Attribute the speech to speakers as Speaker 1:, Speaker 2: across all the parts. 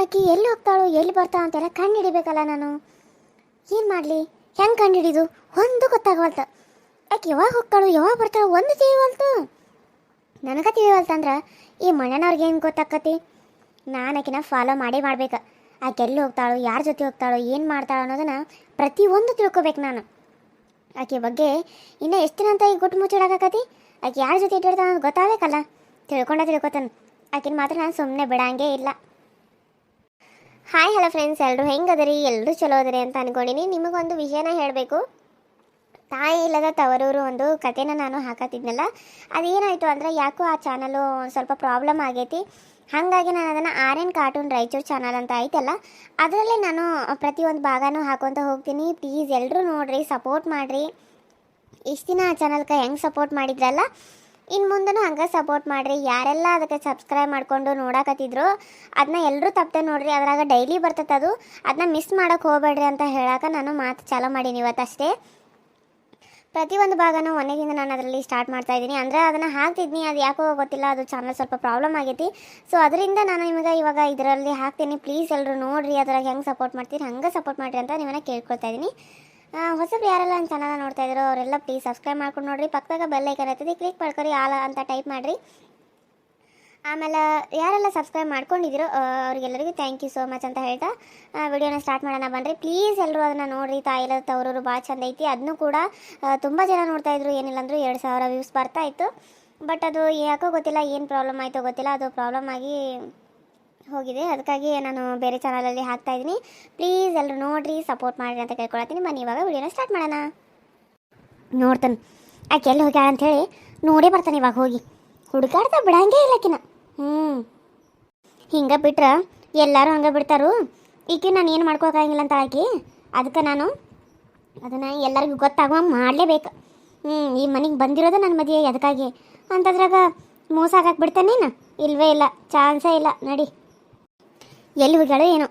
Speaker 1: ಆಕಿ ಎಲ್ಲಿ ಹೋಗ್ತಾಳು, ಎಲ್ಲಿ ಬರ್ತಾ ಅಂತೆಲ್ಲ ಕಂಡು ಹಿಡಿಬೇಕಲ್ಲ ನಾನು. ಏನು ಮಾಡಲಿ? ಹೆಂಗೆ ಕಂಡು ಹಿಡಿದು ಒಂದು ಗೊತ್ತಾಗವಲ್ತು. ಆಕೆ ಯಾವಾಗ ಹೋಗ್ತಾಳು, ಯಾವಾಗ ಬರ್ತಾಳು ಒಂದು ತಿಳಿವಲ್ತು. ನನಗೆ ತಿಳಿವಲ್ತಂದ್ರೆ ಈ ಮಣ್ಣನವ್ರಿಗೆ ಏನು ಗೊತ್ತಾಕತಿ? ನಾನು ಆಕಿನ ಫಾಲೋ ಮಾಡೇ ಮಾಡ್ಬೇಕು. ಆಕೆ ಎಲ್ಲಿ ಹೋಗ್ತಾಳು, ಯಾರ ಜೊತೆ ಹೋಗ್ತಾಳು, ಏನು ಮಾಡ್ತಾಳು ಅನ್ನೋದನ್ನು ಪ್ರತಿಯೊಂದು ತಿಳ್ಕೊಬೇಕು ನಾನು. ಆಕೆ ಬಗ್ಗೆ ಇನ್ನೂ ಎಷ್ಟು ದಿನ ಅಂತ ಈಗ ಗುಟ್ಟು ಮುಚ್ಚಿಡಾಕತಿ ಆಕೆ ಯಾರ ಜೊತೆ ಇಟ್ಟಿರ್ತಾನೆ ಗೊತ್ತಾಗಬೇಕಲ್ಲ. ತಿಳ್ಕೊಂಡ ತಿಳ್ಕೊತಾನೆ. ಆಕಿನ ಮಾತ್ರ ನಾನು ಸುಮ್ಮನೆ ಬಿಡಂಗೇ ಇಲ್ಲ. ಹಾಯ್ ಹಲೋ ಫ್ರೆಂಡ್ಸ್ ಎಲ್ಲರೂ ಹೆಂಗದರಿ? ಎಲ್ಲರೂ ಚಲೋ ಅದರಿ ಅಂತ ಅನ್ಕೊಂಡಿನಿ. ನಿಮಗೊಂದು ವಿಷಯನ ಹೇಳಬೇಕು. ತಾಯಿ ಇಲ್ಲದ ತವರೂರು ಒಂದು ಕಥೆನ ನಾನು ಹಾಕತ್ತಿದ್ನಲ್ಲ, ಅದೇನಾಯಿತು ಅಂದರೆ ಯಾಕೋ ಆ ಚಾನಲು ಸ್ವಲ್ಪ ಪ್ರಾಬ್ಲಮ್ ಆಗೈತಿ. ಹಾಗಾಗಿ ನಾನು ಅದನ್ನು R N cartoon Raichur channel ಅಂತ ಐತಲ್ಲ, ಅದರಲ್ಲೇ ನಾನು ಪ್ರತಿಯೊಂದು ಭಾಗನೂ ಹಾಕೊತ ಹೋಗ್ತೀನಿ. ಪ್ಲೀಸ್ ಎಲ್ಲರೂ ನೋಡಿರಿ ಸಪೋರ್ಟ್ ಮಾಡಿರಿ. ಇಷ್ಟು ದಿನ ಆ ಚಾನಲ್ಗೆ ಹೆಂಗೆ ಸಪೋರ್ಟ್ ಮಾಡಿದ್ರಲ್ಲ ಇನ್ನು ಮುಂದೂ ಹಂಗೆ ಸಪೋರ್ಟ್ ಮಾಡಿರಿ. ಯಾರೆಲ್ಲ ಅದಕ್ಕೆ ಸಬ್ಸ್ಕ್ರೈಬ್ ಮಾಡಿಕೊಂಡು ನೋಡಕತ್ತಿದ್ರು ಅದನ್ನ ಎಲ್ಲರೂ ತಪ್ಪದೆ ನೋಡ್ರಿ. ಅದ್ರಾಗ ಡೈಲಿ ಬರ್ತೈತೆ ಅದು. ಅದನ್ನ ಮಿಸ್ ಮಾಡೋಕೆ ಹೋಗಬೇಡ್ರಿ ಅಂತ ಹೇಳಕ್ಕೆ ನಾನು ಮಾತು ಚಾಲೂ ಮಾಡೀನಿ ಇವತ್ತಷ್ಟೇ. ಪ್ರತಿಯೊಂದು ಭಾಗನೂ ಒಂದೇದಿಂದ ನಾನು ಅದರಲ್ಲಿ ಸ್ಟಾರ್ಟ್ ಮಾಡ್ತಾ ಇದ್ದೀನಿ. ಅಂದರೆ ಅದನ್ನು ಹಾಕ್ತಿದ್ನಿ, ಅದು ಯಾಕೋ ಗೊತ್ತಿಲ್ಲ, ಅದು ಚಾನಲ್ ಸ್ವಲ್ಪ ಪ್ರಾಬ್ಲಮ್ ಆಗೈತಿ. ಸೊ ಅದರಿಂದ ನಾನು ನಿಮಗೆ ಇವಾಗ ಇದರಲ್ಲಿ ಹಾಕ್ತೀನಿ. ಪ್ಲೀಸ್ ಎಲ್ಲರೂ ನೋಡಿರಿ ಅದ್ರಾಗ ಹೆಂಗೆ ಸಪೋರ್ಟ್ ಮಾಡ್ತೀರಿ, ಹಂಗೆ ಸಪೋರ್ಟ್ ಮಾಡಿರಿ ಅಂತ ನಿಮ್ಮನ್ನು ಕೇಳ್ಕೊಳ್ತಾ ಇದ್ದೀನಿ. ಹೊಸಬ್ರು ಯಾರೆಲ್ಲ ನನ್ನ ಚಾನಲ್ ನೋಡ್ತಾ ಇದ್ರು ಅವರೆಲ್ಲ ಪ್ಲೀಸ್ ಸಬ್ಸ್ಕ್ರೈಬ್ ಮಾಡ್ಕೊಂಡು ನೋಡ್ರಿ. ಪಕ್ಕದಾಗ ಬೆಲ್ ಐಕನ್ ಇರ್ತದೆ ಕ್ಲಿಕ್ ಮಾಡ್ಕೊರಿ, ಆಲ ಅಂತ ಟೈಪ್ ಮಾಡಿರಿ. ಆಮೇಲೆ ಯಾರೆಲ್ಲ ಸಬ್ಸ್ಕ್ರೈಬ್ ಮಾಡ್ಕೊಂಡಿದ್ದೀರೋ ಅವ್ರಿಗೆಲ್ಲರಿಗೂ ಥ್ಯಾಂಕ್ ಯು ಸೋ ಮಚ್ ಅಂತ ಹೇಳ್ತಾ ವಿಡಿಯೋನ ಸ್ಟಾರ್ಟ್ ಮಾಡೋಣ. ಬನ್ನಿರಿ ಪ್ಲೀಸ್ ಎಲ್ಲರೂ ಅದನ್ನು ನೋಡಿರಿ. ತಾಯಿಲ ತವರೂರು ಭಾಳ ಚಂದ ಐತಿ. ಅದನ್ನು ಕೂಡ ತುಂಬ ಜನ ನೋಡ್ತಾ ಇದ್ರು. ಏನಿಲ್ಲ ಅಂದರೂ ಎರಡು ಸಾವಿರ ವ್ಯೂಸ್ ಬರ್ತಾ ಇತ್ತು. ಬಟ್ ಅದು ಯಾಕೋ ಗೊತ್ತಿಲ್ಲ, ಏನು ಪ್ರಾಬ್ಲಮ್ ಆಯಿತೋ ಗೊತ್ತಿಲ್ಲ. ಅದು ಪ್ರಾಬ್ಲಮ್ ಆಗಿ ಹೋಗಿದೆ. ಅದಕ್ಕಾಗಿ ನಾನು ಬೇರೆ ಚಾನಲಲ್ಲಿ ಹಾಕ್ತಾ ಇದ್ದೀನಿ. ಪ್ಲೀಸ್ ಎಲ್ಲರೂ ನೋಡ್ರಿ ಸಪೋರ್ಟ್ ಮಾಡಿರಿ ಅಂತ ಕೇಳ್ಕೊಳತ್ತೀನಿ. ಬನ್ನಿ, ಇವಾಗ ವಿಡಿಯೋನ ಸ್ಟಾರ್ಟ್ ಮಾಡೋಣ. ನೋಡ್ತಾನೆ. ಆಕೆ ಎಲ್ಲಿ ಹೋಗ್ಯಾಳ ಅಂಥೇಳಿ ನೋಡೇ ಬರ್ತಾನೆ ಇವಾಗ ಹೋಗಿ. ಹುಡುಕಾಡ್ತಾ ಬಿಡಂಗೇ ಇಲ್ಲ ಆಕಿನ. ಹ್ಞೂ ಹಿಂಗೆ ಬಿಟ್ರೆ ಎಲ್ಲರೂ ಹಂಗೆ ಬಿಡ್ತಾರು. ಈಕೆ ನಾನು ಏನು ಮಾಡ್ಕೋಕಾಗಿಲ್ಲ ಅಂತ ಆಕಿ. ಅದಕ್ಕೆ ನಾನು ಅದನ್ನು ಎಲ್ಲರಿಗೂ ಗೊತ್ತಾಗುವ ಮಾಡಲೇಬೇಕು. ಹ್ಞೂ ಈ ಮನೆಗೆ ಬಂದಿರೋದು ನನ್ನ ಮದುವೆ, ಅದಕ್ಕಾಗಿ. ಅಂತದ್ರಾಗ ಮೋಸ ಹಾಕಕ್ಕೆ ಬಿಡ್ತಾನೆ ನೀನು. ಇಲ್ವೇ ಇಲ್ಲ, ಚಾನ್ಸೇ ಇಲ್ಲ. ನಡಿ. ಎಲ್ಲಿ ಹೋಗ್ಯಾಳೋ ಏನೋ.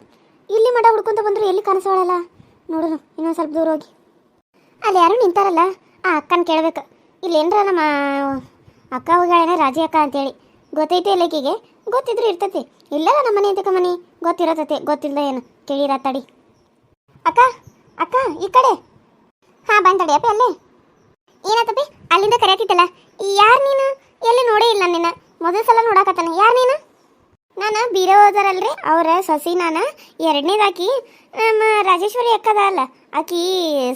Speaker 1: ಇಲ್ಲಿ ಮಠ ಹುಡ್ಕೊಂತ ಬಂದ್ರು ಎಲ್ಲಿ ಕಾಣಿಸೋಳಲ್ಲ ನೋಡೋಣ ಇನ್ನೊಂದು ಸ್ವಲ್ಪ ದೂರ ಹೋಗಿ. ಅಲ್ಲಿ ಯಾರು ನಿಂತಾರಲ್ಲ, ಆ ಅಕ್ಕನ ಕೇಳ್ಬೇಕು. ಇಲ್ಲೇನ್ರ ನಮ್ಮ ಅಕ್ಕ ಹೋಗ್ಯಾಳೇನ, ರಾಜಿ ಅಕ್ಕ ಅಂತೇಳಿ. ಗೊತ್ತೈತೆ ಲೇಕಿಗೆ ಗೊತ್ತಿದ್ರು ಇರ್ತೈತಿ. ಇಲ್ಲಲ್ಲ ನಮ್ಮ ಮನೆ ಅಂತಕ್ಕ ಮನೆ? ಗೊತ್ತಿರತೈತೆ ಗೊತ್ತಿಲ್ಲ ಏನು? ಕೇಳಿರ ತಡಿ. ಅಕ್ಕ ಅಕ್ಕ, ಈ ಕಡೆ. ಹಾ ಬಂದ ತಡಿ, ಅಪ್ಪ, ಅಲ್ಲೇ. ಏನತ್ತಪ್ಪಿ ಅಲ್ಲಿಂದ ಕರೆಯತ್ತಿತ್ತಲ್ಲ ಯಾರು ನೀನು? ಎಲ್ಲಿ ನೋಡೇ ಇಲ್ಲ ನಿನ್ನ. ಮೊದಲ ಸಲ ನೋಡಾಕತ್ತಾನೆ. ಯಾರು ನೀನು? ನಾನು ಬೀರ ಹೋದಾರಲ್ರಿ ಅವರ ಸೊಸಿ ನಾನು. ಎರಡನೇದಾಕಿ, ನಮ್ಮ ರಾಜೇಶ್ವರಿ ಅಕ್ಕದ ಅಲ್ಲ ಆಕಿ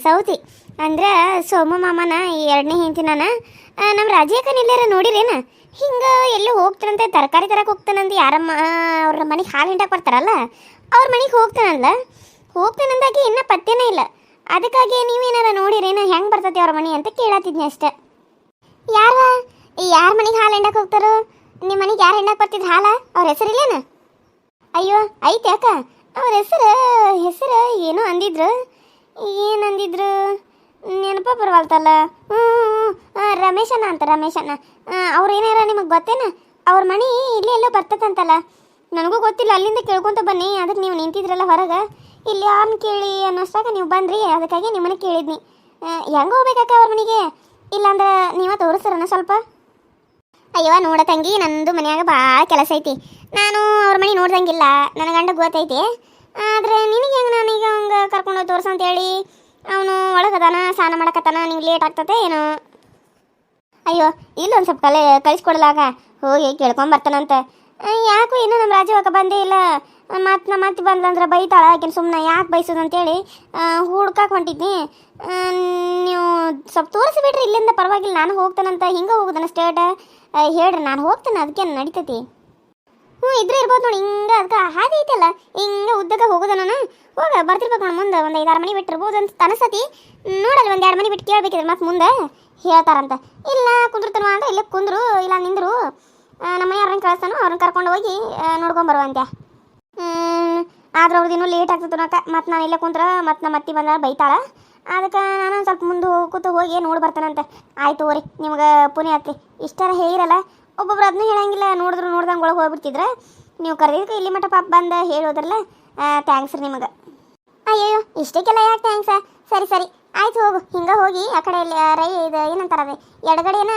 Speaker 1: ಸೌತಿ. ಅಂದ್ರೆ ಸೋಮು ಮಾಮನ ಎರಡನೇ ಹೆಂಡತಿ ನಾನು. ನಮ್ಮ ರಾಜಿ ಅಕ್ಕನ ಎಲ್ಲಾರ ನೋಡಿರೇನ? ಹಿಂಗೆ ಎಲ್ಲೋ ಹೋಗ್ತಾನಂತೆ, ತರಕಾರಿ ತರಕ್ಕೆ ಹೋಗ್ತಾನಂತ, ಯಾರಮ್ಮ ಅವ್ರ ಮನೆಗೆ ಹಾಲು ಹಿಂಡಕ್ಕೆ ಬರ್ತಾರಲ್ಲ, ಅವ್ರ ಮನೆಗೆ ಹೋಗ್ತಾನಲ್ಲ. ಹೋಗ್ತಾನಂದಾಗಿ ಇನ್ನೂ ಪತ್ತೆನೇ ಇಲ್ಲ. ಅದಕ್ಕಾಗಿ ನೀವೇನಾರ ನೋಡಿರೇನ, ಹೆಂಗೆ ಬರ್ತೈತಿ ಅವ್ರ ಮನೆ ಅಂತ ಕೇಳತ್ತಿದ್ನಿ ಅಷ್ಟೆ. ಯಾರ ಯಾರ ಮನೆಗೆ ಹಾಲು ಹಿಂಡಕ್ಕೆ ಹೋಗ್ತಾರೋ? ನಿಮ್ಮ ಮನೆಗೆ ಯಾರು ಹೆಣ್ಣಕ್ಕೆ ಬರ್ತಿದ್ರು ಹಾಲ? ಅವ್ರ ಹೆಸರಿಲ್ಲೇನು ಅಯ್ಯೋ, ಐತೆ ಅಕ್ಕ. ಅವ್ರ ಹೆಸರು ಹೆಸರು ಏನೋ ಅಂದಿದ್ರು. ಏನು ಅಂದಿದ್ರು ನೆನಪ ಬರವಲ್ತಲ್ಲ. ಹ್ಞೂ ರಮೇಶಣ್ಣ ಅಂತ, ರಮೇಶಣ್ಣ. ಅವ್ರು ಏನಾರ ನಿಮಗೆ ಗೊತ್ತೇನ? ಅವ್ರ ಮನೆ ಇಲ್ಲೇ ಎಲ್ಲೋ ಬರ್ತದಂತಲ್ಲ. ನನಗೂ ಗೊತ್ತಿಲ್ಲ, ಅಲ್ಲಿಂದ ಕೇಳ್ಕೊಂತ ಬನ್ನಿ. ಅದಕ್ಕೆ ನೀವು ನಿಂತಿದ್ರಲ್ಲ ಹೊರಗೆ. ಇಲ್ಲಿ ಯಾರನ್ನ ಕೇಳಿ ಅನ್ನೋಷ್ಟಾಗ ನೀವು ಬಂದ್ರಿ. ಅದಕ್ಕಾಗಿ ನಿಮ್ಮನೆ ಕೇಳಿದ್ನಿ. ಹೆಂಗೆ ಹೋಗ್ಬೇಕಕ್ಕ ಅವ್ರ ಮನೆಗೆ? ಇಲ್ಲಾಂದ್ರೆ ನೀವ ತೋರಿಸ್ತಾರನ ಸ್ವಲ್ಪ? ಅಯ್ಯವ ನೋಡ ತಂಗಿ, ನಂದು ಮನ್ಯಾಗ ಭಾಳ ಕೆಲಸ ಐತಿ. ನಾನು ಅವ್ರ ಮನೆ ನೋಡ್ದಂಗಿಲ್ಲ, ನನ್ನ ಗಂಡ ಗೊತ್ತೈತಿ. ಆದ್ರೆ ನಿನಗೆ ಹೆಂಗೆ ನಾನೀಗ ಹಂಗೆ ಕರ್ಕೊಂಡು ತೋರ್ಸು ಅಂತೇಳಿ? ಅವನು ಒಳಗದಾನ, ಸ್ನಾನ ಮಾಡಕತ್ತಾನ, ನಿಂಗೆ ಲೇಟ್ ಆಗ್ತದೆ ಏನು? ಅಯ್ಯೋ, ಇಲ್ಲೊಂದು ಸ್ವಲ್ಪ ಕಲೆ ಕಳಿಸ್ಕೊಡ್ಲಾಗ ಹೋಗಿ ಕೇಳ್ಕೊಂಬರ್ತಾನಂತೆ ಯಾಕೋ ಇನ್ನೂ ನಮ್ಮ ರಾಜವಾಗ ಬಂದೇ ಇಲ್ಲ. ಮತ್ತು ನಮ್ಮ ಅತ್ತೆ ಬಂದ್ಲಂದ್ರೆ ಬೈತಾಳ, ಆಕಿನ ಸುಮ್ಮನೆ ಯಾಕೆ ಬೈಸೋದು ಅಂತೇಳಿ ಹುಡ್ಕಾಕ್ ಹೊಂಟಿದ್ನಿ. ನೀವು ಸ್ವಲ್ಪ ತೋರಿಸಿ ಬಿಡ್ರಿ ಇಲ್ಲಿಂದ ಪರವಾಗಿಲ್ಲ, ನಾನು ಹೋಗ್ತಾನಂತ ಹಿಂಗೆ ಹೋಗುದನ ಸ್ಟೇಟ ಹೇಳ್ರಿ, ನಾನು ಹೋಗ್ತೇನೆ ಅದಕ್ಕೆ ನಡೀತೈತಿ? ಹ್ಞೂ, ಇದ್ರೆ ಇರ್ಬೋದು ನೋಡಿ, ಹಿಂಗೆ ಅದಕ್ಕೆ ಹಾದಿ ಐತಲ್ಲ, ಹಿಂಗೆ ಉದ್ದಕ್ಕೆ ಹೋಗೋದ ನಾನು ಹೋಗ, ಬರ್ತಿರ್ಬೇಕು ನೋಡಿ ಮುಂದೆ, ಒಂದು ಐದಾರು ಮನೆ ಬಿಟ್ಟಿರ್ಬೋದು ಅಂತ ಅನಿಸ್ತತಿ ನೋಡಲ್ಲ ಒಂದು ಎರಡು ಮನೆ ಬಿಟ್ಟು ಕೇಳ್ಬೇಕಿದ್ರೆ ಮತ್ತೆ ಮುಂದೆ ಹೇಳ್ತಾರಂತ. ಇಲ್ಲ, ಕುಂದಿರ್ತಾನ ಅಂದ್ರೆ ಇಲ್ಲ ಕುಂದ್ರು, ಇಲ್ಲ ನಿಂದ್ರು. ನಮ್ಮ ಯಾರನ್ನ ಕಳಿಸ್ತಾನೋ, ಅವ್ರನ್ನ ಕರ್ಕೊಂಡು ಹೋಗಿ ನೋಡ್ಕೊಂಬರುವಂತೆ ಆದ್ರೆ ಅವ್ರದ್ದು ಲೇಟ್ ಆಗ್ತದೆ ನೋಕ ಮತ್ತು ನಾನು ಇಲ್ಲೇ ಕುಂತ್ರ, ಮತ್ತು ನಮ್ಮ ಅತ್ತಿ ಬಂದ ಬೈತಾಳ. ಅದಕ್ಕೆ ನಾನು ಸ್ವಲ್ಪ ಮುಂದೆ ಕೂತು ಹೋಗಿ ನೋಡಿ ಬರ್ತಾನಂತೆ. ಆಯ್ತು ಓರಿ ನಿಮ್ಗೆ ಪುಣ್ಯ ಆತ್ರಿ. ಇಷ್ಟಾರ ಹೇಳಿರಲ್ಲ, ಒಬ್ಬೊಬ್ರು ಅದನ್ನೂ ಹೇಳಂಗಿಲ್ಲ, ನೋಡಿದ್ರು ನೋಡ್ದಂಗೆ ಒಳಗೆ ಹೋಗ್ಬಿಡ್ತಿದ್ರೆ. ನೀವು ಕರೆದಿದ್ದಕ್ಕೆ ಇಲ್ಲಿ ಮಟ್ಟ ಪಾಪ ಬಂದು ಹೇಳೋದ್ರಲ್ಲ ಥ್ಯಾಂಕ್ಸ್ ರೀ ನಿಮಗೆ. ಅಯ್ಯೋ ಇಷ್ಟಕ್ಕೆಲ್ಲ ಯಾಕೆ ಥ್ಯಾಂಕ್ಸ ಸರಿ ಸರಿ. ಆಯ್ತು ಹೋಗು, ಹಿಂಗೆ ಹೋಗಿ ಆ ಕಡೆ ಇಲ್ಲಿ ರೈ ಇದು ಏನಂತಾರೆ ಅದೇ, ಎಡಗಡೆನ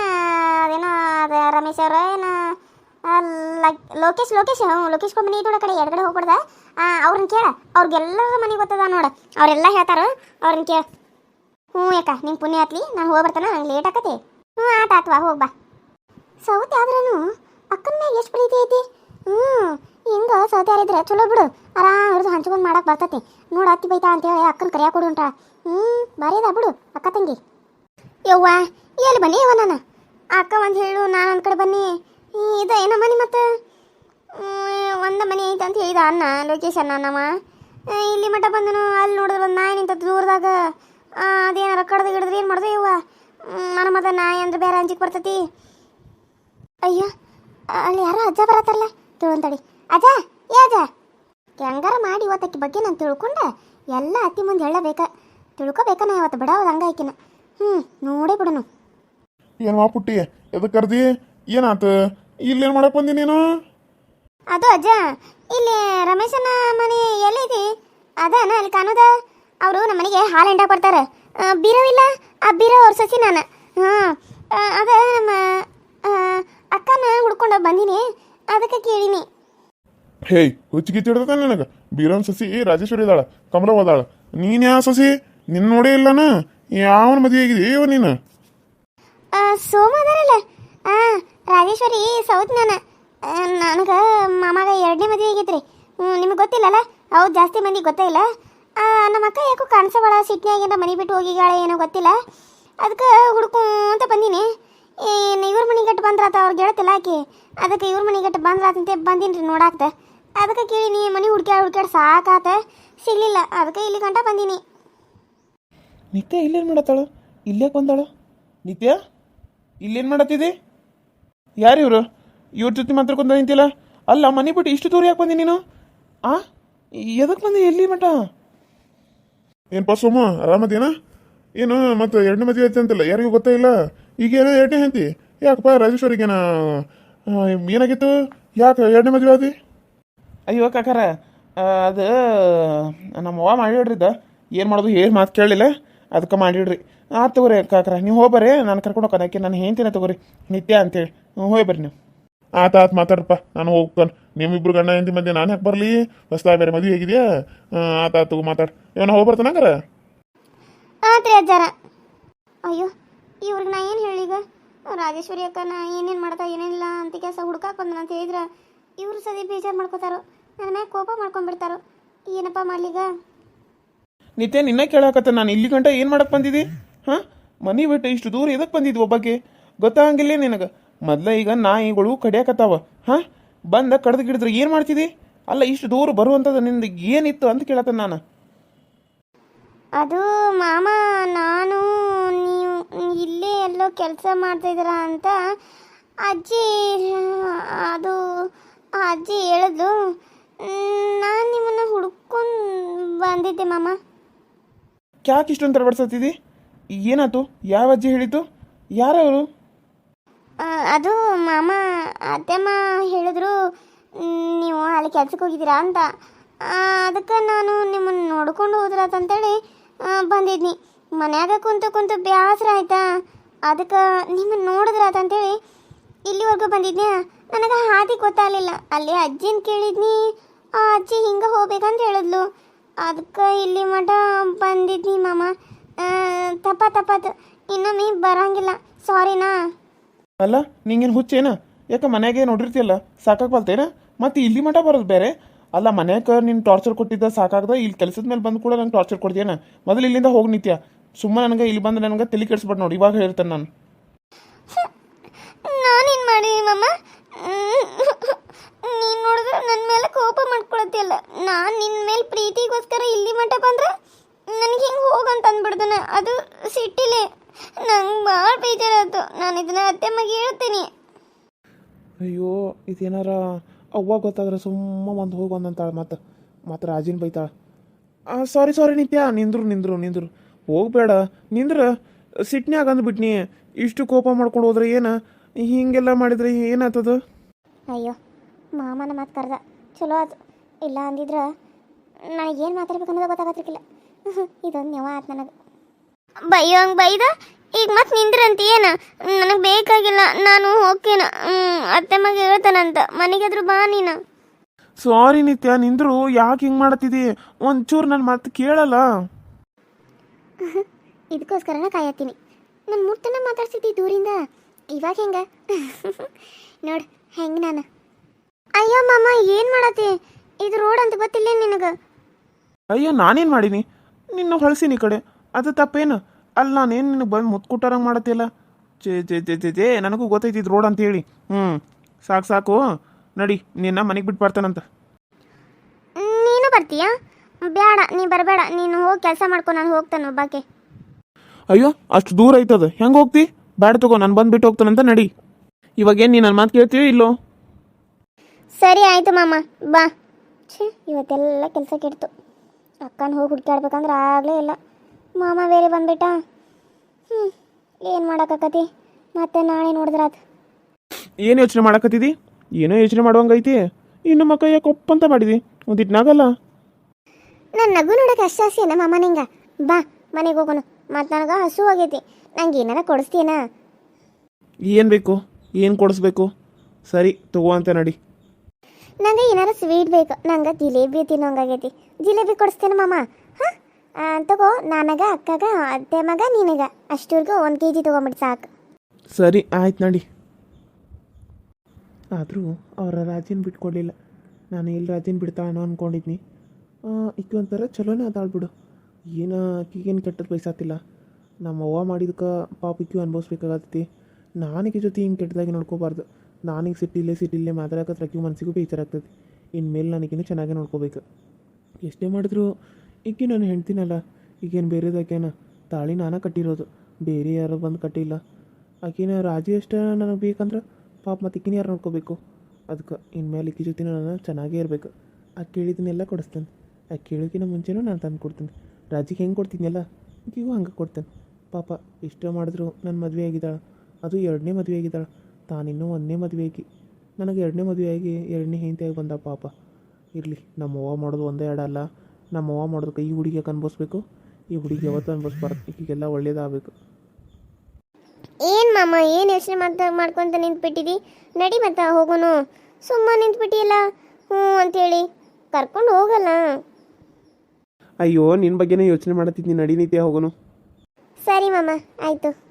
Speaker 1: ಅದೇನೋ ಅದು ರಮೇಶ್ ಲೋಕೇಶ್ ಲೋಕೇಶ್ ಹ್ಞೂ ಲೋಕೇಶ್ ಕಂಪನಿ ಇದ್ದೋಡ ಕಡೆ, ಎಡಗಡೆ ಹೋಗ್ಬಿಡ್ದ. ಅವ್ರನ್ನ ಕೇಳ, ಅವ್ರಿಗೆಲ್ಲರ ಮನೆ ಗೊತ್ತದ ನೋಡ, ಅವರೆಲ್ಲ ಹೇಳ್ತಾರ, ಅವ್ರನ್ನ ಕೇಳ. ಹ್ಞೂ ಯಾಕ ನಿಂಗೆ ಪುಣ್ಯ ಆತ್ಲಿ, ನಾನು ಹೋಗಿ ಬರ್ತಾನ ನಂಗೆ ಲೇಟ್ ಆಕತಿ. ಹ್ಞೂ, ಆತ ಆತ್ವಾ ಹೋಗಿ ಬಾ. ಸೌತಿ ಆದ್ರೂ ಅಕ್ಕನ ಮ್ಯಾಗ ಎಷ್ಟು ಪ್ರೀತಿ ಐತಿ? ಹ್ಞೂ, ಹಿಂಗೆ ಸೌತಿ ಯಾರಿದ್ರೆ ಚಲೋ ಬಿಡು ಆರಾಮ್ ಹಿಡಿದು ಹಂಚ್ಕೊಂಡು ಮಾಡಕ್ಕೆ ಬರ್ತೈತಿ. ನೋಡು ಅತ್ತಿ ಬೈತಾ ಅಂತೇಳಿ ಅಕ್ಕನ ಕರಿಯಾಕ ಕೊಡು ಹ್ಞೂ ಭಾರಿ ಅದ ಬಿಡು, ಅಕ್ಕ ತಂಗಿ. ಯವ್ವ, ಎಲ್ಲಿ ಬನ್ನಿ ಯವ್ವ ನಾನು? ಅಕ್ಕ ಒಂದು ಹೇಳು, ನಾನು ಒಂದು ಕಡೆ ಬನ್ನಿ. ಇದು ಏನ ಮನೆ ಮತ್ತು? ಒಂದು ಮನೆ ಐತೆ ಅಂತ ಹೇಳಿದ ಅನ್ನ ಲೊಕೇಶನ್ ನಮ್ಮ ಇಲ್ಲಿ ಮಠ ಬಂದನು, ಅಲ್ಲಿ ನೋಡಿದ್ರೆ ಒಂದು ನಾಯಿ ನಿಂತ ದೂರದಾಗ. ಅದೇನಾರ ಕಡ್ದು ಗಿಡದ್ರೆ ಏನು ಮಾಡ್ದೆ ಯವ್ವ? ನನ್ನ ಮದ ನಾಯಿ ಅಂದ್ರೆ ಬೇರೆ ಅಂಜಿಕ್ ಬರ್ತತಿ. ಅಯ್ಯೋ, ಅಲ್ಲಿ ಯಾರೋ ಅಜ್ಜ ಬರತ್ತಲ್ಲ ತಿಳ್ಕೊಂತಡಿ ಅಜ್ಜ, ಏ ಅಜ್ಜ? ಹೆಂಗಾರ ಮಾಡಿ ಇವತ್ತಕ್ಕೆ ಬಗ್ಗೆ ನಾನು ತಿಳ್ಕೊಂಡೆ. ಎಲ್ಲ ಅತ್ತಿ ಮುಂದೆ ಹೇಳಬೇಕ. ತಿಳ್ಕೊಬೇಕ ನಾ ಬಿಡ ಹಂಗೆ ಹಂಗಾಯ್ಕಿನ ಹ್ಞೂ ನೋಡೇ ಬಿಡನು.
Speaker 2: ಏನು ಪುಟ್ಟಿ ಎದಕ್ಕೆ ಕರ್ದಿ? ಏನಾತು? ಇಲ್ಲೇನು ಮಾಡಕ್ ಬಂದಿ ನೀನು?
Speaker 1: ಅದು ಅಜ್ಜ ಇಲ್ಲಿ ರಮೇಶನ ಮನೆ ಎಲ್ಲಿದೆ? ಅದಾನ ಅಲ್ಲಿ ಕಾಣೋದ? ಅವರು ನಮ್ಮ ಮನೆಗೆ ಹಾಲು ಹಿಂಡಾಕ್ ಬರ್ತಾರೆ ಬೀರವಿಲ್ಲ ಆ ಬೀರೋ ಅವ್ರ ಸಸಿ ನಾನು. ಹಾಂ ಅದ ನಮ್ಮ ಅಕ್ಕನ ಹುಡ್ಕೊಂಡು ಬಂದೀನಿ. ಅದಕ್ಕೆ ಕೇಳಿನಿ.
Speaker 2: ಹೇಯ್ ಹುಚ್ಚಿಗೆ ತಿಳಿದ ನನಗೆ? ಬೀರೋನ್ ಸಸಿ ರಾಜೇಶ್ವರಿ ಇದ್ದಾಳ ಕಮಲ ಹೋದಾಳ ನೀನ್ ಯಾವ ಸಸಿ? ನಿನ್ ನೋಡೇ ಇಲ್ಲನ? ಯಾವನ ಮದುವೆ ಆಗಿದೆಯೋ ನೀನು?
Speaker 1: ಸೋಮ ಅದಾರಲ್ಲ ರಾಜೇಶ್ವರಿ ಸೌತ್ ನಾನು. ನನಗೆ ಮಾಮಾಗ ಎರಡನೇ ಮದುವೆ ಆಗಿದ್ರಿ ನಿಮಗೆ ಗೊತ್ತಿಲ್ಲಲ್ಲ? ಅವ್ರು ಜಾಸ್ತಿ ಮಂದಿ ಗೊತ್ತೇ ಇಲ್ಲ. ಆ, ನಮ್ಮ ಅಕ್ಕ ಯಾಕೋ ಕಾಣಿಸೋಳ ಸಿಟ್ನಿಯಾಗಿಂದ ಮನೆ ಬಿಟ್ಟು ಹೋಗಿಗಾಳೆ ಏನೋ ಗೊತ್ತಿಲ್ಲ. ಅದಕ್ಕೆ ಹುಡ್ಕೊಂತ ಬಂದೀನಿ. ಏನು ಇವ್ರ ಮನೆ ಗಟ್ಟು ಬಂದ್ರಾತ ಅವ್ರಿಗೆ ಹೇಳ್ತಿಲ್ಲ ಆಕಿ. ಅದಕ್ಕೆ ಇವ್ರ ಮನೆ ಗಟ್ಟು ಬಂದ್ರಾತಂತೆ ಬಂದೀನಿ ರೀ ನೋಡಾಕ್ತ. ಅದಕ್ಕೆ ಕೇಳಿನಿ ಮನೆ ಹುಡ್ಕ್ಯಾಡ ಹುಡ್ಕ್ಯಾಡ ಸಾಕಾತ. ಸಿಗ್ಲಿಲ್ಲ. ಅದಕ್ಕೆ ಇಲ್ಲಿ ಗಂಟ ಬಂದೀನಿ.
Speaker 3: ನಿತ್ಯ ಇಲ್ಲೇನು ಮಾಡತ್ತಾಳು? ಇಲ್ಲೇ ಬಂದಾಳು? ನಿತ್ಯ? ಇಲ್ಲೇನು ಮಾಡತ್ತಿದಿ? ಯಾರು ಇವರು? ಇವ್ರ ಜೊತೆ ಮಾತಾಡ್ಕೊಂತ ನಿಂತಿಲ್ಲ? ಅಲ್ಲ ಮನೆ ಬಿಟ್ಟು ಇಷ್ಟು ದೂರ ಯಾಕೆ ಬಂದಿ ನೀನು? ಆ? ಎದಕ್ಕೆ ಬಂದಿ ಎಲ್ಲಿ ಮಟ
Speaker 2: ಏನ್ಪಾ ಸೋಮ ಆರಾಮದೇನ ಏನು ಮತ್ತೆ ಎರಡನೇ ಮದುವೆ ಐತೆ ಅಂತಿಲ್ಲ ಯಾರಿಗೂ ಗೊತ್ತೇ ಇಲ್ಲ? ಈಗ ಏನೋ ಎರಡನೇ ಹೆಂತಿ ಯಾಕಪ್ಪ ರಾಜೇಶ್ವರಿಗೇನ ಏನಾಗಿತ್ತು? ಯಾಕೆ ಎರಡನೇ ಮದುವೆ ಆದಿ?
Speaker 3: ಅಯ್ಯೋ ಕಾಕಾರ ಅದು ನಮ್ಮ ಅವ್ವ ಮಾಡಿಡ್ರಿದ್ದ ಏನು ಮಾಡೋದು ಏನು ಮಾತು ಕೇಳಲಿಲ್ಲ. ಅದಕ್ಕೆ ಮಾಡಿಡ್ರಿ. ಆ ತಗೋರಿ ಕಾಕ್ರ, ನೀವು ಹೋಗ್ಬರ್ರಿ ನಾನು ಕರ್ಕೊಂಡು ಹೋಗೋದಕ್ಕೆ ನಾನು ಹೇಳ್ತೀನಿ ತಗೋರಿ, ನಿತ್ಯ ಅಂತೇಳಿ. ಹೋಗಿ ಬರ್ರಿ ನೀವು.
Speaker 2: ಆತ ಆತ, ಮಾತಾಡ್ರಪ್ಪ. ನಾನು ಹೋಗ್ತಾನೆ ನಿಮ್ಮಿಬ್ರು ಗಂಡ ಹೆಂಡತಿ ಮಧ್ಯೆ ನಾನು ಯಾಕೆ ಬರಲಿ? ಹೊಸ್ತಾ ಬೇರೆ ಮದುವೆ ಆಗಿದೆಯಾ ಆತ ಆತ ತಗೋ ಮಾತಾಡ್. ಇವನ ಹೋಗಿ
Speaker 1: ಹಂಗಾರ? ಅಜ್ಜಾರ. ಅಯ್ಯೋ, ಇವ್ರಿಗೆ ನಾ ಏನು ಹೇಳೀಗ? ರಾಜೇಶ್ವರಿ ಅಕ್ಕ ನಾ ಏನೇನು ಮಾಡ್ತಾ ಏನೇನಿಲ್ಲ ಅಂತ ಕೆಲಸ ಹುಡ್ಕಾಕ್ ಬಂದ ಅಂತ ಹೇಳಿದ್ರೆ, ಇವ್ರು ಸದಿ ಬೇಜಾರು ಮಾಡ್ಕೋತಾರೋ ನನ್ನ ಕೋಪ ಮಾಡ್ಕೊಂಡ್ಬಿಡ್ತಾರೋ. ಏನಪ್ಪ ಮಾಡ್ಲೀಗ?
Speaker 3: ನಿತ್ಯ ನಿನ್ನ ಕೇಳಾಕತ್ತ, ನಾನು ಇಲ್ಲಿ ಗಂಟ ಏನು ಮಾಡಕ್ ಬಂದಿದ್ದಿ ಹಾಂ? ಮನಿ ಬಿಟ್ಟು ಇಷ್ಟು ದೂರ ಇದಕ್ಕೆ ಬಂದಿದ್ವಿ ಒಬ್ಬಕ್ಕೆ ಗೊತ್ತಾಗಂಗಿಲ್ಲ ನಿನಗೆ. ಮೊದಲ ಈಗ ನಾಯಿಗಳು ಕಡಿಯಾಕತ್ತಾವ. ಹಾಂ? ಬಂದ ಕಡ್ದು ಗಿಡಿದ್ರೆ ಏನು ಮಾಡ್ತಿದ್ದಿ ಅಲ್ಲ, ಇಷ್ಟು ದೂರ ಬರುವಂಥದ್ದು ನಿಂದು ಏನಿತ್ತು ಅಂತ ಕೇಳತ್ತ ನಾನು.
Speaker 1: ಅದು ಮಾಮ, ನಾನು, ನೀವು, ಇಲ್ಲೇ ಎಲ್ಲೋ ಕೆಲಸ ಮಾಡ್ತಾ ಇದ್ದೀರಾ ಅಂತ ಅಜ್ಜಿ, ಅದು ಅಜ್ಜಿ ಹೇಳಿದ್ಲು ನಾನು ನಿಮ್ಮನ್ನು ಹುಡ್ಕೊಂಡು ಬಂದಿದ್ದೆ ಮಾಮ.
Speaker 3: ಯಾಕೆ ಇಷ್ಟೊಂದು ತಡಬಡ್ಸತ್ತಿದ್ದಿ ಏನಾಯ್ತು ಯಾವ ಅಜ್ಜಿ ಹೇಳಿತು? ಯಾರವರು?
Speaker 1: ಅದು ಮಾಮ, ಅತ್ತೆಮ್ಮ ಹೇಳಿದ್ರು, ನೀವು ಅಲ್ಲಿ ಕೆಲ್ಸಕ್ಕೆ ಹೋಗಿದ್ದೀರಾ ಅಂತ. ಅದಕ್ಕೆ ನಾನು ನಿಮ್ಮನ್ನು ನೋಡ್ಕೊಂಡು ಹೋದ್ರಾತಂತೇಳಿ ಬಂದಿದ್ನಿ. ಮನ್ಯಾಗ ಕುಂತು ಕುಂತು ಬೇಸರ ಆಯ್ತಾ. ಅದಕ್ಕೆ ನಿಮ್ಮನ್ನು ನೋಡಿದ್ರಾತಂತೇಳಿ ಇಲ್ಲಿವರೆಗೂ ಬಂದಿದ್ನ್ಯಾ? ನನಗೆ ಹಾದಿ ಗೊತ್ತಾಗಲಿಲ್ಲ. ಅಲ್ಲಿ ಅಜ್ಜಿನ ಕೇಳಿದ್ನಿ, ಆ ಅಜ್ಜಿ ಹಿಂಗೆ ಹೋಗ್ಬೇಕಂತ ಹೇಳಿದ್ಲು. ಅದಕ್ಕೆ ಇಲ್ಲಿ ಮಠ ಬಂದಿದ್ನಿ ಮಾಮ. ತಪ್ಪ ಇನ್ನು ಇನ್ನೊಮ್ಮೆ ಬರಂಗಿಲ್ಲ. ಸಾರಿನಾ
Speaker 3: ಅಲ್ಲ ನಿಂಗೇನು ಹುಚ್ಚೇನ ಯಾಕೆ ಮನೆಗೆ ನೋಡಿರ್ತೀಯಲ್ಲ? ಸಾಕಾಗ್ ಬಲ್ತೇನ? ಮತ್ತೆ ಇಲ್ಲಿ ಮಠ ಬರೋದು ಬೇರೆ? ಅಲ್ಲ ಮನ್ಯಾಗ ನೀನು ಟಾರ್ಚರ್ ಕೊಟ್ಟಿದ್ದ ಸಾಕಾಗ್ದ? ಇಲ್ಲಿ ಕೆಲಸದ ಮೇಲೆ ಬಂದು ಕೂಡ ನಂಗೆ ಟಾರ್ಚರ್ ಕೊಡ್ತೀಯನ ಮೊದಲು ಇಲ್ಲಿಂದ ಹೋಗಿ ನಿತ್ಯ. ಸುಮ್ಮನೆ ನನಗೆ ಇಲ್ಲಿ ಬಂದು ನನಗೆ ತಲೆ ಕೆಡಿಸ್ಬಿಟ್ಟು ನೋಡಿ. ಇವಾಗ ಹೇಳ್ತೇನೆ ನಾನು.
Speaker 1: ನಾನೇನು ಮಾಡಿ ಮಮ್ಮ ನೀನು ನೋಡಿದ್ರೆ ನನ್ನ ಮೇಲೆ ಕೋಪ ಮಾಡ್ಕೊಳತ್ತಿಲ್ಲ ನಾನು ನಿನ್ನ ಮೇಲೆ ಪ್ರೀತಿಗೋಸ್ಕರ ಇಲ್ಲಿ ಮಟ್ಟ ಬಂದ್ರೆ ನನಗೆ ಹಿಂಗೆ ಹೋಗಂತ ಅಂದ್ಬಿಡ್ತಾನ. ಅದು ಸಿಟ್ಟಿಲೆ. ನಂಗೆ ಭಾಳ ಬೇಜಾರಾಯ್ತು. ನಾನು ಇದನ್ನ ಅತ್ತೆ ಮಗ ಹೇಳ್ತೀನಿ.
Speaker 3: ಅಯ್ಯೋ ಇದೇನಾರ ಅವ್ವ ಗೊತ್ತಾದ್ರೆ ಸುಮ್ಮ ಒಂದು ಹೋಗಿ ಒಂದಂತಾಳೆ ಮತ್ತೆ ಮತ್ತೆ ರಾಜಿನ ಬೈತಾಳೆ. ಸಾರಿ ಸಾರಿ ನಿತ್ಯ. ನಿಂದ್ರು ನಿಂದ್ರು ನಿಂದ್ರು. ಹೋಗ್ಬೇಡ. ನಿಂದ್ರ ಸಿಟ್ನ್ಯಾಗ ಅಂದ್ಬಿಟ್ನಿ. ಇಷ್ಟು ಕೋಪ ಮಾಡ್ಕೊಂಡು ಹೋದ್ರೆ ಏನು? ಹಿಂಗೆಲ್ಲ ಮಾಡಿದ್ರೆ ಏನಾಗ್ತದ
Speaker 1: ಅಯ್ಯೋ ಮಾಮನ ಮಾತು ಕರೆದ. ಚಲೋ ಅದು ಇಲ್ಲ ಅಂದಿದ್ರೆ ಏನು ಮಾತಾಡ್ಬೇಕು ಅನ್ನೋದು ಗೊತ್ತಾಗತ್ತಿರ್ಕಿಲ್ಲ ಇದೊಂದು ನೆವ ಆತು ನನಗೆ. ಬೈಯೋಂಗೆ ಬೈದ? ಈಗ ಮತ್ತೆ ನಿಂದ್ರಂತ ಏನ? ನನಗೆ ಬೇಕಾಗಿಲ್ಲ. ನಾನು ಹೋಗ್ತೇನ. ಅತ್ತೆ ಮಗ ಹೇಳ್ತಾನಂತ. ಮನೆಗೆದ್ರು ಬಾ ನೀನು.
Speaker 3: ಸಾರಿ ನಿತ್ಯ ನಿಂದ್ರು ಯಾಕೆ ಹಿಂಗೆ ಮಾಡತ್ತಿದಿ? ಒಂಚೂರು ನನ್ನ ಮಾತು ಕೇಳಲ್ಲ.
Speaker 1: ಇದಕ್ಕೋಸ್ಕರನ ಕಾಯತ್ತೀನಿ. ನನ್ನ ಮೂರ್ತನ ಮಾತಾಡ್ಸಿದ್ದಿ ದೂರಿಂದ. ಇವಾಗ ಹೆಂಗ? ನೋಡ್ ಹೆಂಗ್ ನಾನು? ಅಯ್ಯೋ ಮಾಮ ಏನು ಮಾಡತಿ ಇದು ರೋಡ್ ಅಂತ ಗೊತ್ತಿಲ್ಲ ನಿನಗ.
Speaker 3: ಅಯ್ಯೋ ನಾನೇನು ಮಾಡೀನಿ? ನಿನ್ನ ಹೊಳಸಿನಿ ಈ ಕಡೆ. ಅದು ತಪ್ಪೇನು? ಅಲ್ಲ ನಾನೇನು ನಿನಗೆ ಬಂದು ಮುತ್ಕೊಟ್ಟಾರಂಗೆ ಮಾಡತ್ತಿಲ್ಲ? ಜೇ ಚೇ ಚೇ ಚೇ ಚೇ ನನಗೂ ಗೊತ್ತೈತಿ ಇದು ರೋಡ್ ಅಂತ ಹೇಳಿ. ಹ್ಞೂ ಸಾಕು ಸಾಕು. ನಡಿ ನಿನ್ನ ಮನೆಗೆ ಬಿಟ್ಟು ಬರ್ತಾನಂತ.
Speaker 1: ನೀನು ಬರ್ತೀಯಾ? ಬೇಡ ನೀ ಬರಬೇಡ. ನೀನು ಹೋಗಿ ಕೆಲಸ ಮಾಡ್ಕೊ ನಾನು ಹೋಗ್ತಾನೆ ಒಬ್ಬಾಕೆ.
Speaker 3: ಅಯ್ಯೋ ಅಷ್ಟು ದೂರ ಐತದ. ಹೆಂಗೆ ಹೋಗ್ತಿ? ಬೇಡ ತಗೋ ನಾನು ಬಂದು ಬಿಟ್ಟು ಹೋಗ್ತಾನಂತ ನಡಿ. ಇವಾಗೇನು ನೀನು ನನ್ನ ಮಾತು ಕೇಳ್ತೀಯೋ ಇಲ್ಲೋ?
Speaker 1: ಸರಿ ಆಯಿತು ಮಾಮ ಬಾ. ಛೇ ಇವತ್ತೆಲ್ಲ ಕೆಲಸ ಕೆಡ್ತು ಅಕ್ಕನ ಹೋಗಿ ಹುಡ್ಕಾಡ್ಬೇಕಂದ್ರೆ ಆಗಲೇ ಇಲ್ಲ. ಮಾಮ ಬೇರೆ ಬಂದ್ಬಿಟ್ಟ. ಹ್ಞೂ ಏನು ಮಾಡೋಕ್ಕಾಕತಿ? ಮತ್ತೆ ನಾಳೆ ಅದು
Speaker 3: ಏನು ಯೋಚನೆ ಮಾಡಕತ್ತಿದಿ? ಏನೋ ಯೋಚನೆ ಮಾಡುವಂಗೈತಿ. ಇನ್ನು ಮಕ್ಕ ಯಾಕೆ ಒಪ್ಪಂತ ಮಾಡಿದಿ? ಒಂದಿಟ್ಟು ನಾಗಲ್ಲ
Speaker 1: ನನ್ನ ನಗು ನೋಡಕ್ಕೆ ಅಷ್ಟು ಆಸೆನ ಮಾಮ ನಿಂಗ. ಬಾ ಮನೆಗೆ ಹೋಗೋಣ. ಮತ್ತು ನನಗೆ ಹಸು ಆಗೈತಿ. ನಂಗೆ ಏನಾರ ಕೊಡಿಸ್ತೀನ
Speaker 3: ಏನು ಬೇಕು? ಏನು ಕೊಡಿಸ್ಬೇಕು? ಸರಿ ತಗೋ ಅಂತ ನಡಿ.
Speaker 1: ನಂಗೆ ಏನಾರ ಸ್ವೀಟ್ ಬೇಕು. ನಂಗೆ ಜಿಲೇಬಿ ತಿನ್ನೋಂಗಾಗೈತಿ. ಜಿಲೇಬಿ ಕೊಡಿಸ್ತೇನೆ ಮಾಮ. ಹಾಂ? ತಗೋ, ನನಗ, ಅಕ್ಕಗ, ಅತ್ತೆ ಮಗ, ನಿನಗ. ಅಷ್ಟೂರ್ಗ ಒಂದು ಕೆ ಜಿ ತೊಗೊಂಬಿಟ್ಟು ಸಾಕು.
Speaker 3: ಸರಿ, ಆಯ್ತು ನಡಿ. ಆದರೂ ಅವರ ರಾಜಿನ ಬಿಟ್ಕೊಡ್ಲಿಲ್ಲ. ನಾನು ಎಲ್ಲಿ ರಾಜಿನ ಬಿಡ್ತಾಳೋ ಅಂದ್ಕೊಂಡಿದ್ನಿ ಈಕೆ ಒಂಥರ ಚಲೋನೇ ಅದಾಳ್ ಬಿಡು. ಏನು ಆಕಿಗೇನು ಕೆಟ್ಟದ್ದು ಬಯಸಾತಿಲ್ಲ. ನಮ್ಮ ಅವ್ವ ಮಾಡಿದಕ್ಕೆ ಪಾಪ ಅನ್ಭವಿಸ್ಬೇಕಾಗತ್ತೈತಿ ನಾನೀಕೆ ಜೊತೆ ಹಿಂಗೆ ಕೆಟ್ಟದಾಗಿ ನೋಡ್ಕೋಬಾರ್ದು. ನಾನೀಗ ಸಿಟ್ಟಿಲ್ಲೇ ಸಿಟ್ಟಿಲ್ಲೇ ಮಾತಾಡಕತ್ರ ಆಕೆ ಮನಸ್ಸಿಗೂ ಬೇಜಾರಾಗ್ತೈತಿ ಇನ್ಮೇಲೆ ನನಗಿನ್ನೂ ಚೆನ್ನಾಗಿ ನೋಡ್ಕೋಬೇಕು. ಎಷ್ಟೇ ಮಾಡಿದ್ರು ಈಕೆ ನಾನು ಹೆಣ್ತೀನಲ್ಲ ಈಗೇನು ಬೇರೆದಾಕೇನ ತಾಳಿ ನಾನೇ ಕಟ್ಟಿರೋದು. ಬೇರೆ ಯಾರು ಬಂದು ಕಟ್ಟಿಲ್ಲ. ಆಕಿನ ರಾಜಿ ಅಷ್ಟೇ ನನಗೆ ಬೇಕಂದ್ರೆ ಪಾಪ ಮತ್ತೆ ಈಕಿನ ಯಾರು ನೋಡ್ಕೋಬೇಕು? ಅದಕ್ಕೆ ಇನ್ಮೇಲೆ ಈಕಿ ಜೊತೆ ನಾನು ಚೆನ್ನಾಗೇ ಇರಬೇಕು. ಆ ಕೇಳಿದನ್ನೆಲ್ಲ ಕೊಡಿಸ್ತೇನೆ. ಆ ಕೇಳೋಕ್ಕಿಂತ ಮುಂಚೆನೂ ನಾನು ತಂದು ಕೊಡ್ತೀನಿ. ರಾಜಿಗೆ ಹೆಂಗೆ ಕೊಡ್ತೀನಲ್ಲ? ಈಕಿಗೂ ಹಂಗೆ ಕೊಡ್ತೇನೆ. ಪಾಪ ಇಷ್ಟ ಮಾಡಿದ್ರು ನನ್ನ ಮದುವೆ ಆಗಿದ್ದಾಳೆ. ಅದು ಎರಡನೇ ಮದುವೆ ಆಗಿದ್ದಾಳೆ. ತಾನಿನ್ನೂ ಒಂದನೇ ಮದುವೆ ಆಗಿ ನನಗೆ ಎರಡನೇ ಮದುವೆ ಆಗಿ ಎರಡನೇ ಹೆಂಡತಿಯಾಗಿ ಬಂದ ಪಾಪ. ಇರಲಿ ನಮ್ಮ ಅವ್ವ ಮಾಡೋದು ಒಂದೇ ಎರಡಲ್ಲ ಅಲ್ಲ. ನಮ್ಮ ಅವ್ವ ಮಾಡೋದಕ್ಕೆ ಈ ಹುಡುಗಿ ಯಾಕೆ ಅನ್ಭವಿಸ್ಬೇಕು ಈ ಹುಡುಗಿ ಯಾವತ್ತೂ ಅನ್ಭವಿಸ್ಬಾರ್ದು ಈಗೆಲ್ಲ ಒಳ್ಳೇದಾಗಬೇಕು.
Speaker 1: ಏನು ಮಾಮ ಏನು ಯೋಚನೆ ಮಾಡ್ತಾ ಮಾಡ್ಕೊಂತ ನಿಂತ್ಬಿಟ್ಟಿದಿ? ನಡಿ ಮತ್ತೆ ಹೋಗೋನು. ಸುಮ್ಮನೆ ನಿಂತ್ಬಿಟ್ಟಿಯಲ್ಲ? ಹ್ಞೂ ಅಂತೇಳಿ. ಕರ್ಕೊಂಡು ಹೋಗಲ್ಲ.
Speaker 3: ಅಯ್ಯೋ ನಿನ್ನ ಬಗ್ಗೆನೇ ಯೋಚನೆ ಮಾಡತ್ತಿದ್ದೀನಿ ನಡಿ ನಿತ್ಯ ಹೋಗೋನು.
Speaker 1: ಸರಿ ಮಾಮ ಆಯಿತು.